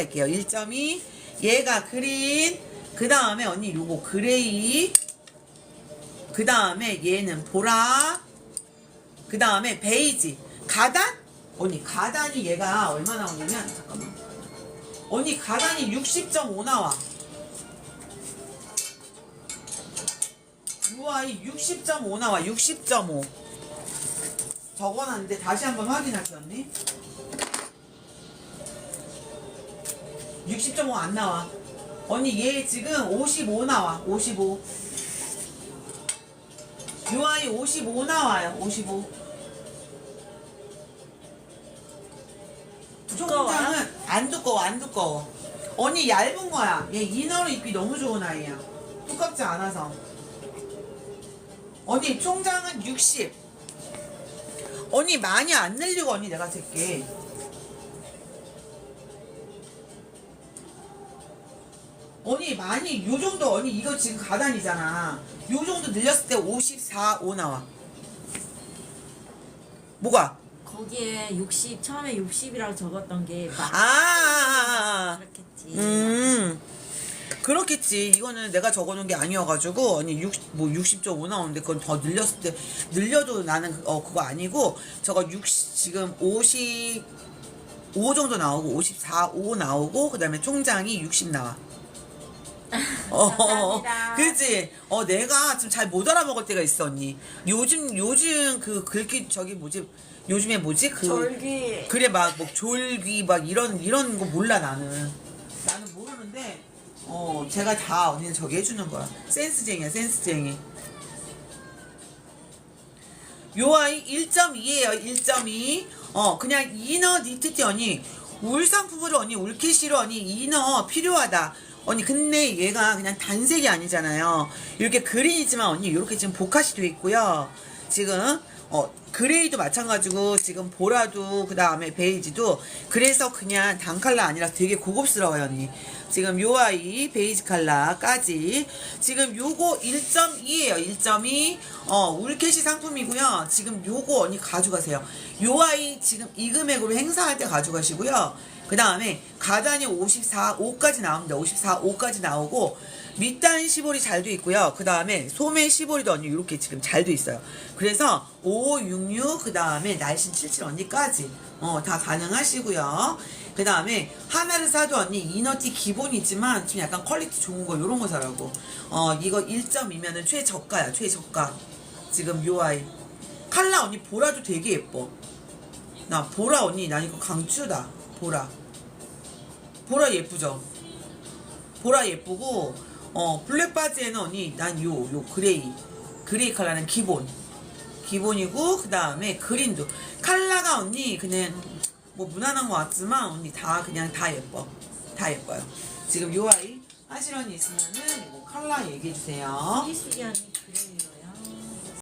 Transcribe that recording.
할게요. 1.2 얘가 그린 그 다음에 언니 요거 그레이. 그 다음에 얘는 보라. 그 다음에 베이지. 가단? 언니 가단이 얘가 얼마 나오냐면 잠깐만. 언니 가단이 60.5 나와. UI 60.5 나와. 60.5 적어놨는데 다시 한번 확인할게요 언니 60.5 안 나와. 언니 얘 지금 55 나와. 55. UI 55 나와요. 55. 두꺼워요? 총장은 안 두꺼워, 안 두꺼워. 언니 얇은 거야. 얘 이너로 입기 너무 좋은 아이야. 두껍지 않아서. 언니 총장은 60. 언니 많이 안 늘리고 언니 내가 잴게. 언니 많이 요 정도 언니 이거 지금 가단이잖아. 요 정도 늘렸을 때 54, 5 나와. 뭐가? 거기에 60 처음에 60이라고 적었던 게 아, 막 아, 아, 아. 그렇겠지. 음. 그렇겠지. 이거는 내가 적어놓은 게 아니어가지고 언니 60, 뭐 60.5 나오는데 그건 더 늘렸을 때 늘려도 나는 그- 어 그거 아니고 저거 60 지금 50 5 정도 나오고 54, 5 나오고 그 다음에 총장이 60 나와. 어, 감사합니다. 그지. 어, 내가 좀잘못 알아먹을 때가 있어, 언니. 요즘 요즘 그 글귀 저기 뭐지? 요즘에 뭐지? 그 절기. 그래 막 뭐 졸귀 막 이런 이런 거 몰라 나는. 나는 모르는데 어 제가 다 언니는 저기 해주는 거야. 센스쟁이야 센스쟁이. 요 아이 1.2예요 1.2. 어 그냥 이너 니트티 언니 울 상품으로 언니 울캐시로 언니 이너 필요하다. 언니 근데 얘가 그냥 단색이 아니잖아요. 이렇게 그린이지만 언니 이렇게 지금 보카시 돼 있고요. 지금 어 그레이도 마찬가지고 지금 보라도 그 다음에 베이지도 그래서 그냥 단 컬러 아니라 되게 고급스러워요 언니. 지금 요 아이 베이지 컬러까지 지금 요거 1.2예요 1.2 어 울캐시 상품이고요. 지금 요거 언니 가져가세요. 요 아이 지금 이 금액으로 행사할 때 가져가시고요. 그 다음에 가단이 54, 5까지 나옵니다. 54, 5까지 나오고 밑단 시볼이 잘돼 있고요. 그 다음에 소매 시볼이도 언니 이렇게 지금 잘돼 있어요. 그래서 5, 6, 6, 그 다음에 날씬 77 언니까지 어, 다 가능하시고요. 그 다음에 하나를 사도 언니 이너티 기본이지만 좀 약간 퀄리티 좋은 거 이런 거 사라고. 어 이거 1.2면은 최저가야 최저가. 지금 요 아이 칼라 언니 보라도 되게 예뻐. 나 보라 언니 난 이거 강추다 보라 보라 예쁘죠 보라 예쁘고 어 블랙 바지에는 언니 난 요 요 그레이 그레이 컬러는 기본. 기본이고 그 다음에 그린도. 컬러가 언니 그냥 뭐 무난한 것 같지만 언니 다 그냥 다 예뻐. 다 예뻐요. 지금 요 아이 하실 언니 있으면은 이거 컬러 얘기해 주세요. 이수기 언니 그래요.